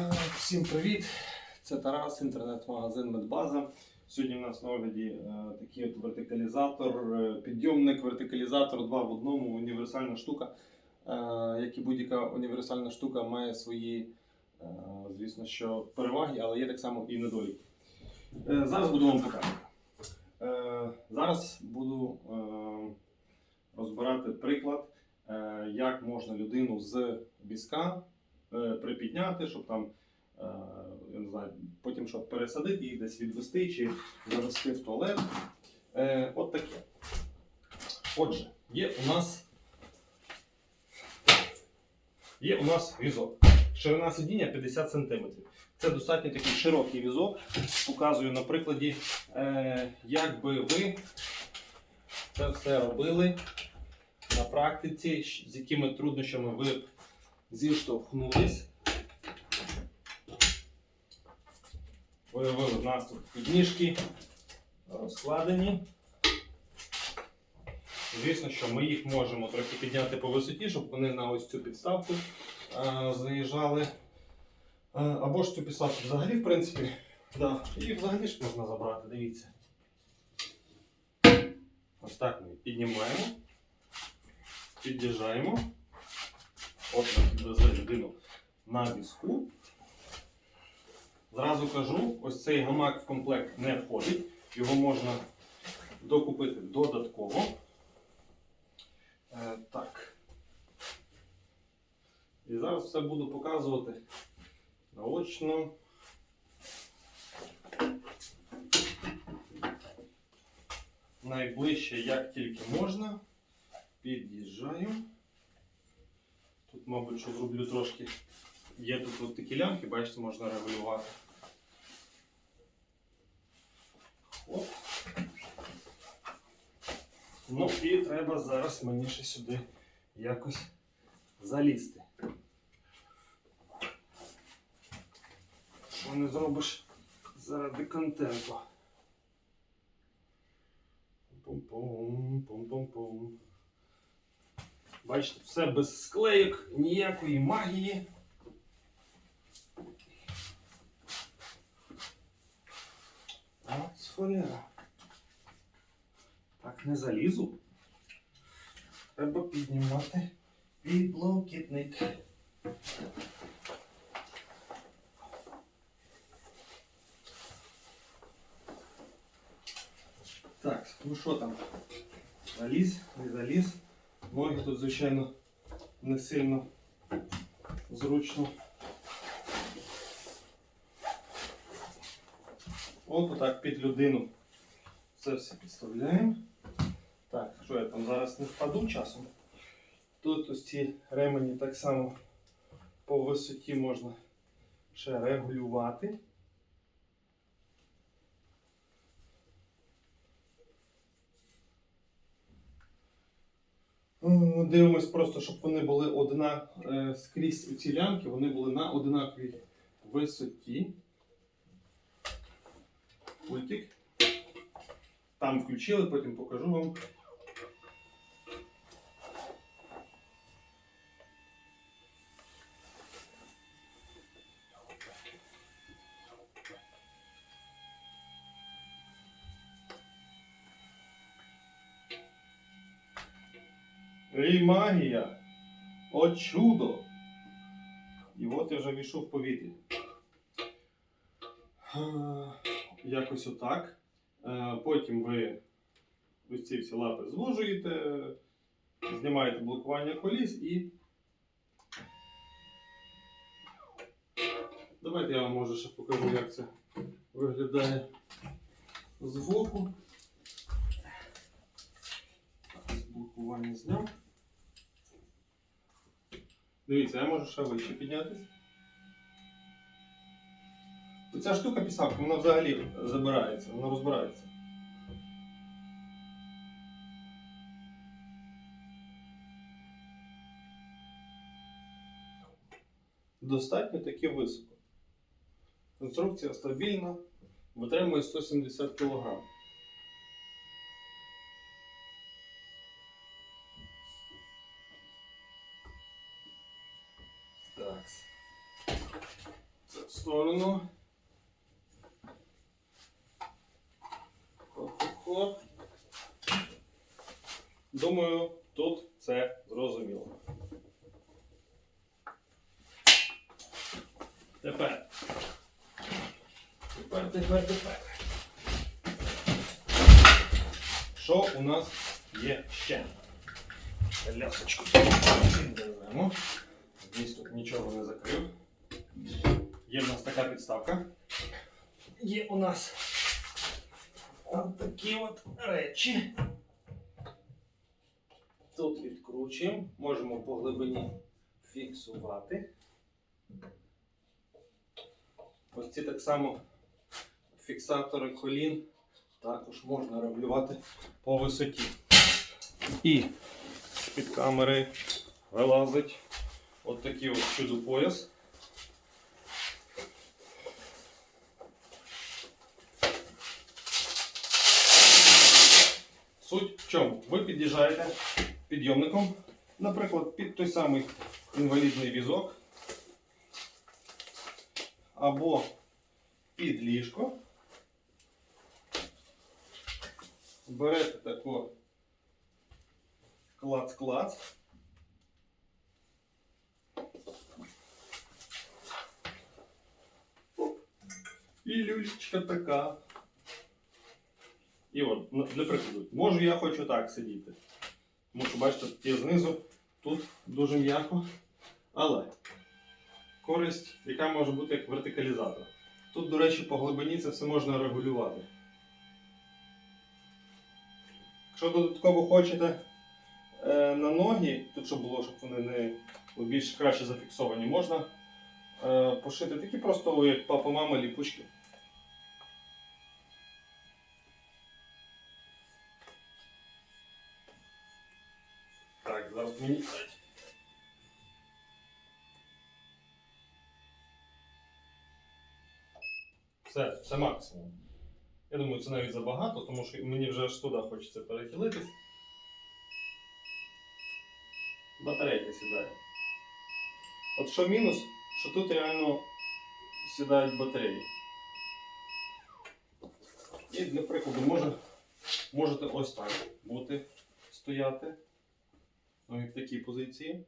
Е, Всім привіт! Це Тарас, інтернет-магазин Медбаза. Сьогодні в нас на огляді е, такий от вертикалізатор, е, підйомник, вертикалізатор, два в одному, універсальна штука. Як і будь-яка універсальна штука має свої, звісно, що переваги, але є так само і недоліки. Зараз буду вам показувати. Зараз буду розбирати приклад, як можна людину з візка припідняти, щоб там, е, я не знаю, потім щоб пересадити їх десь відвести чи завести в туалет. Е, От таке. Отже, є у нас є у нас візок. Ширина сидіння 50 см. Це достатньо такий широкий візок. Показую на прикладі, е, як би ви це все робили на практиці, з якими труднощами ви зіштовхнулись. Виявили в нас тут підніжки розкладені. Звісно, що ми їх можемо трохи підняти по висоті, щоб вони на ось цю підставку е, заїжджали. Е, або ж цю підставку взагалі, в принципі, да, її взагалі ж можна забрати, дивіться. Ось так ми піднімаємо, під'їжджаємо. От підвезли людину на візку. Зразу кажу, ось цей гамак в комплект не входить. Його можна докупити додатково. Е, так. І зараз все буду показувати наочно. Найближче, як тільки можна. Під'їжджаю. Тут, мабуть, що зроблю трошки. Є тут от такі лямки, бачите, можна регулювати. Оп. Ну і треба зараз мені ще сюди якось залізти. Що не зробиш заради контенту. Пум-пум, пум-пум-пум. Бачите, все без склейок, ніякої магії. От холера. Так не залізу. Треба піднімати підлокітник. Так, ну що там? Заліз, не заліз. Ноги тут, звичайно, не сильно зручно. От отак під людину. Це все підставляємо. Так, що я там зараз не впаду часом. Тут ось ці ремені так само по висоті можна ще регулювати. М, Дивимось просто, щоб вони були одна е, скрізь ці лямки, вони були на одинаковій висоті. Пультик. Там включили, потім покажу вам. Магія! О чудо! І от я вже війшов в повітря. Якось отак. Е, Потім ви ось ці всі лапи звужуєте, знімаєте блокування коліс і. Давайте я вам може ще покажу, як це виглядає збоку. Так, Блокування зняв. Дивіться, я можу ще вище піднятися. Ця штука пісавка, вона взагалі забирається, вона розбирається. Достатньо таки високо. Конструкція стабільна, витримує 170 кг. Сторону. Хоп-хоп-хоп. Думаю, тут це зрозуміло. Тепер. Тепер, тепер, тепер. Що у нас є ще? Лясочку тут нічого не закрив. Є в нас така підставка. Є у нас от такі от речі. Тут відкручуємо, можемо по глибині фіксувати. Ось ці так само фіксатори колін також можна регулювати по висоті. І з-під камери вилазить от такий от чудо-пояс. Суть чому? Ви під'їжджаєте підйомником, наприклад, під той самий інвалідний візок або під ліжко. Берете тако клац-клац. Оп. І люлечка така. І от, ну, для прикладу, можу я хочу так сидіти. Тому що бачите, тут є знизу, тут дуже м'яко. Але користь, яка може бути як вертикалізатор. Тут, до речі, по глибині це все можна регулювати. Якщо додатково хочете е, на ноги, тут щоб було, щоб вони не більш краще зафіксовані, можна е, пошити такі просто, як папа, мама, ліпучки. Мені. Все, це максимум. Я думаю, це навіть забагато, тому що мені вже аж туди хочеться перехилитись. Батарейка сідає. От що мінус, що тут реально сідають батареї. І для прикладу може, можете ось так бути стояти. Ноги в такій позиції.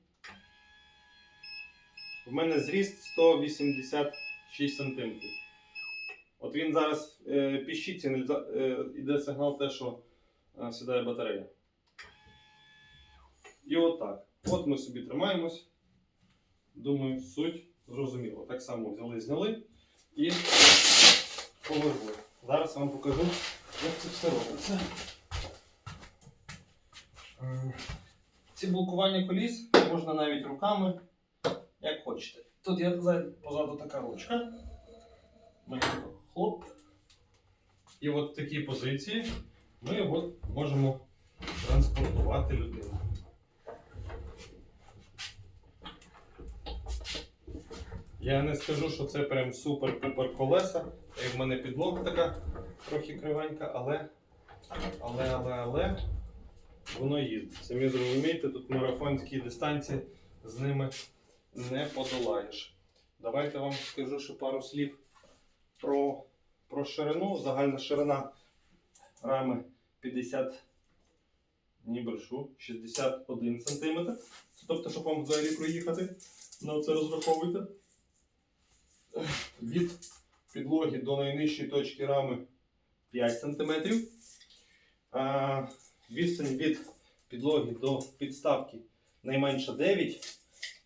В мене зріст 186 см. От він зараз е, піщить, сигналіза- е, іде сигнал те, що е, сідає батарея. І от. От ми собі тримаємось. Думаю, суть зрозуміло. Так само взяли, зняли і повернули. Зараз вам покажу, як це все робиться. Ці блокування коліс можна навіть руками, як хочете. Тут є позаду така ручка. Ми хлоп. І от в такій позиції ми от можемо транспортувати людину. Я не скажу, що це прям супер-пупер колеса. Як в мене підлога така трохи кривенька, але, але, але, але воно їздить. Самі зрозумієте, тут марафонські дистанції з ними не подолаєш. Давайте вам скажу ще пару слів про, про ширину. Загальна ширина рами 50, ні брешу, 61 см. Тобто, щоб вам взагалі проїхати, на це розраховуйте. Від підлоги до найнижчої точки рами 5 см. Відстань від підлоги до підставки найменше 9,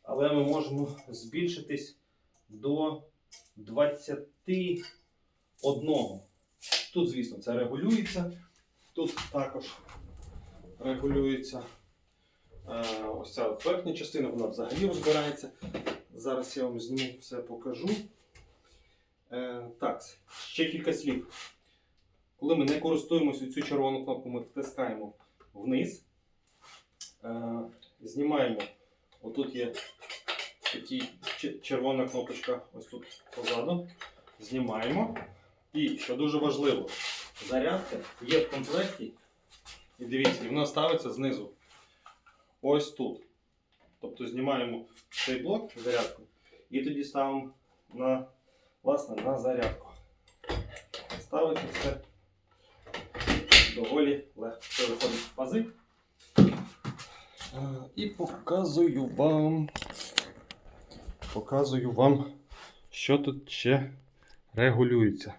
але ми можемо збільшитись до 21. Тут, звісно, це регулюється. Тут також регулюється е, ось ця верхня частина, вона взагалі розбирається. Зараз я вам зніму все покажу. Е, так, ще кілька слів. Коли ми не користуємося цю червону кнопку, ми втискаємо вниз, е, знімаємо. Отут є такий ч- червона кнопочка ось тут позаду. Знімаємо. І, що дуже важливо, зарядка є в комплекті. І дивіться, і вона ставиться знизу. Ось тут. Тобто знімаємо цей блок зарядку і тоді ставимо на власне, на зарядку. Ставиться все доволі легко. Виходить з пази. І показую вам. Показую вам, що тут ще регулюється.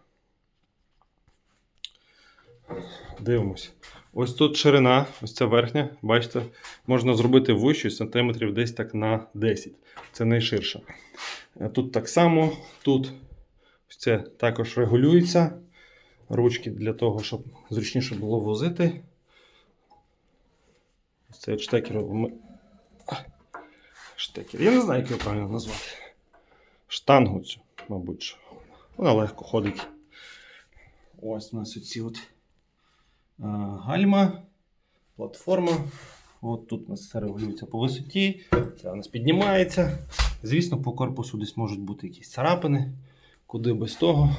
Дивимось. Ось тут ширина, ось ця верхня, бачите, можна зробити вищу сантиметрів десь так на 10. Це найширша. Е, Тут так само, тут ось це також регулюється. Ручки для того, щоб зручніше було возити. Ось цей штекер. Штекер. Я не знаю, як його правильно назвати. Штангу цю, мабуть. Вона легко ходить. Ось у нас оці от гальма, платформа. От тут у нас все регулюється по висоті, це у нас піднімається. Звісно, по корпусу десь можуть бути якісь царапини, куди без того.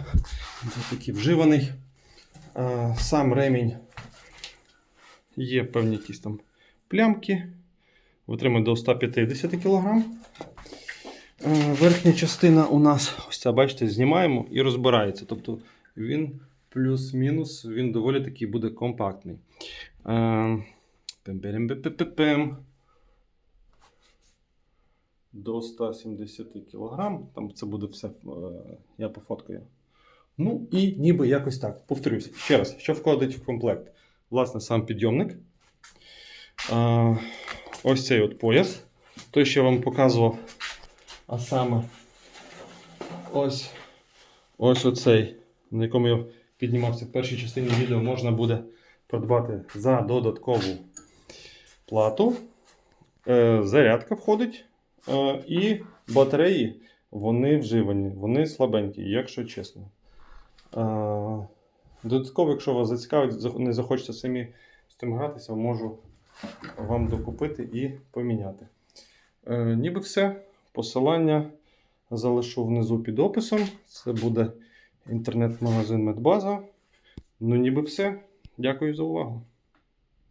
Це такий вживаний. Сам ремінь є певні якісь там плямки. Витримує до 150 кг. Верхня частина у нас, ось ця, бачите, знімаємо і розбирається. Тобто він плюс-мінус, він доволі такий буде компактний. Пем-перем-пе-пе-пем. До 170 кг. Там це буде все, е, я пофоткаю. Ну і ніби якось так. Повторюсь, ще раз, що входить в комплект? Власне, сам підйомник. Е, ось цей от пояс. Той, що я вам показував. А саме ось, ось оцей, на якому я піднімався в першій частині відео, можна буде придбати за додаткову плату. Е, зарядка входить. Е, і батареї вони вживані, вони слабенькі, якщо чесно. Е, додатково, якщо вас зацікавить, не захочете самі з тим гратися, можу вам докупити і поміняти. Е, ніби все. Посилання залишу внизу під описом. Це буде інтернет-магазин Медбаза. Ну, ніби все. Дякую за увагу.